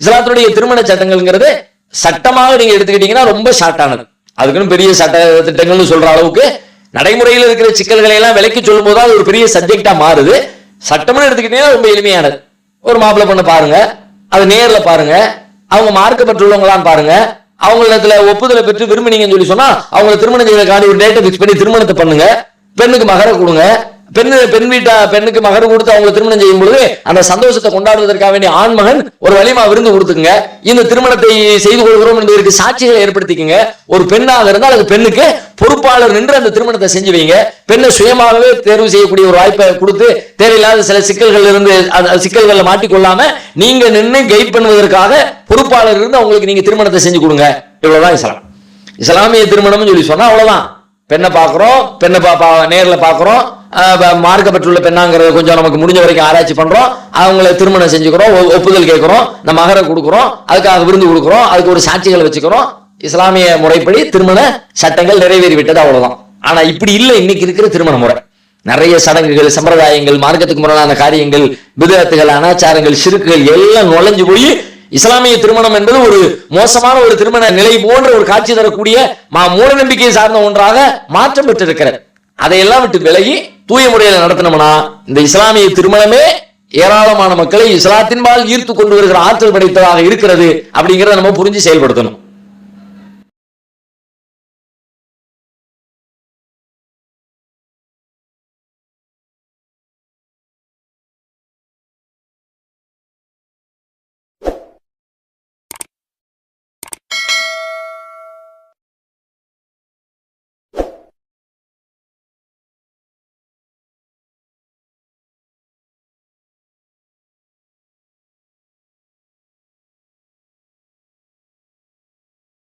இஸ்லாத்துடைய திருமண சட்டங்கள்ங்கிறது சட்டமாக நீங்க எடுத்துக்கிட்டீங்கன்னா ரொம்ப ஷார்ட்டானது அதுக்குன்னு பெரிய சட்ட திட்டங்கள்னு சொல்ற அளவுக்கு நடைமுறையில் இருக்கிற சிக்கல்களை எல்லாம் விலைக்கு சொல்லும் போது அது ஒரு பெரிய சப்ஜெக்டா மாறுது. சட்டம்னு எடுத்துக்கிட்டீங்கன்னா ரொம்ப எளிமையானது. ஒரு மாப்பிள்ளை பொண்ணு பாருங்க. அது நேரில் பாருங்க. அவங்க மார்க்கப்பட்டுள்ளவங்களான்னு பாருங்க. அவங்களிடத்துல ஒப்புதலை பெற்று விரும்பினீங்கன்னு சொல்லி சொன்னா அவங்களை திருமணம் செய்வதற்கான ஒரு டேட்டை ஃபிக்ஸ் பண்ணி திருமணத்தை பண்ணுங்க. பெண்ணுக்கு மகர கொடுங்க. பெண்ணு பெண் வீட்டா பெண்ணுக்கு மகர் கொடுத்து அவங்களை திருமணம் செய்யும் பொழுது அந்த சந்தோஷத்தை கொண்டாடுவதற்காக வேண்டிய ஆண் மகன் ஒரு வலிமா விருந்து கொடுத்துங்க இந்த திருமணத்தை செய்து கொள்கிறோம் என்பதற்கு சாட்சிகளை ஏற்படுத்திக்கங்க. ஒரு பெண்ணாக இருந்தால் அது பெண்ணுக்கு பொறுப்பாளர் நின்று அந்த திருமணத்தை செஞ்சு வைங்க. பெண்ணை சுயமாகவே தேர்வு செய்யக்கூடிய ஒரு வாய்ப்பை கொடுத்து தேவையில்லாத சில சிக்கல்கள் இருந்து அந்த மாட்டிக்கொள்ளாம நீங்க நின்று கைட் பண்ணுவதற்காக பொறுப்பாளர் இருந்து அவங்களுக்கு நீங்க திருமணத்தை செஞ்சு கொடுங்க. இவ்வளவுதான் இஸ்லாம். இஸ்லாமிய திருமணம்னு சொல்லி சொன்னா அவ்வளவுதான். பெண்ணை பார்க்குறோம் பெண்ணை பா பா நேரில் பார்க்குறோம். மார்க்கப்பட்டுள்ள பெண்ணாங்கிறத கொஞ்சம் நமக்கு முடிஞ்ச வரைக்கும் ஆராய்ச்சி பண்றோம். அவங்கள திருமணம் செஞ்சுக்கிறோம் ஒ- ஒப்புதல் கேட்கிறோம் நம்ம மகரை கொடுக்குறோம் அதுக்காக விருந்து கொடுக்குறோம் அதுக்கு ஒரு சாட்சிகளை வச்சுக்கிறோம். இஸ்லாமிய முறைப்படி திருமண சட்டங்கள் நிறைவேறி விட்டது அவ்வளவுதான். ஆனா இப்படி இல்லை இன்னைக்கு இருக்கிற திருமண முறை. நிறைய சடங்குகள் சம்பிரதாயங்கள் மார்க்கத்துக்கு முரணான காரியங்கள் விதத்துகள் அனாச்சாரங்கள் சிறுக்குகள் எல்லாம் நுழைஞ்சு போய் இஸ்லாமிய திருமணம் என்பது ஒரு மோசமான ஒரு திருமண நிலை போன்ற ஒரு காட்சி தரக்கூடிய மா மூட நம்பிக்கையை சார்ந்த ஒன்றாக மாற்றம் பெற்றிருக்கிறது. அதையெல்லாம் விட்டு விலகி தூய முறையில் நடத்தினோம்னா இந்த இஸ்லாமிய திருமணமே ஏராளமான மக்களை இஸ்லாத்தின்பால் ஈர்த்து கொண்டு வருகிற ஆற்றல் படைத்ததாக இருக்கிறது அப்படிங்கிறத நம்ம புரிஞ்சு செயல்படுத்தணும்.